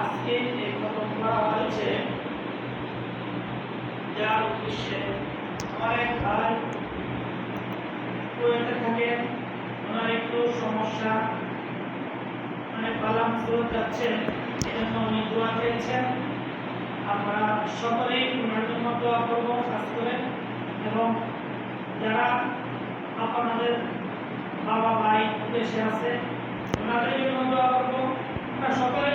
আজকে যে খতম করা হয়েছে। যার উদ্দেশ্যে আমার ভাই কুয়েতে থাকেন, ওনার একটু সমস্যা। মানে পালাম ফেরত যাচ্ছেন এজন্য উনি দোয়া খেয়েছেন। আমরা সকলেই ওনার জন্য দোয়া করব, খাস করে। এবং যারা আপনাদের বাবা ভাই দেশে আছে ওনাদের জন্য দোয়া করব। ওনারা সকলে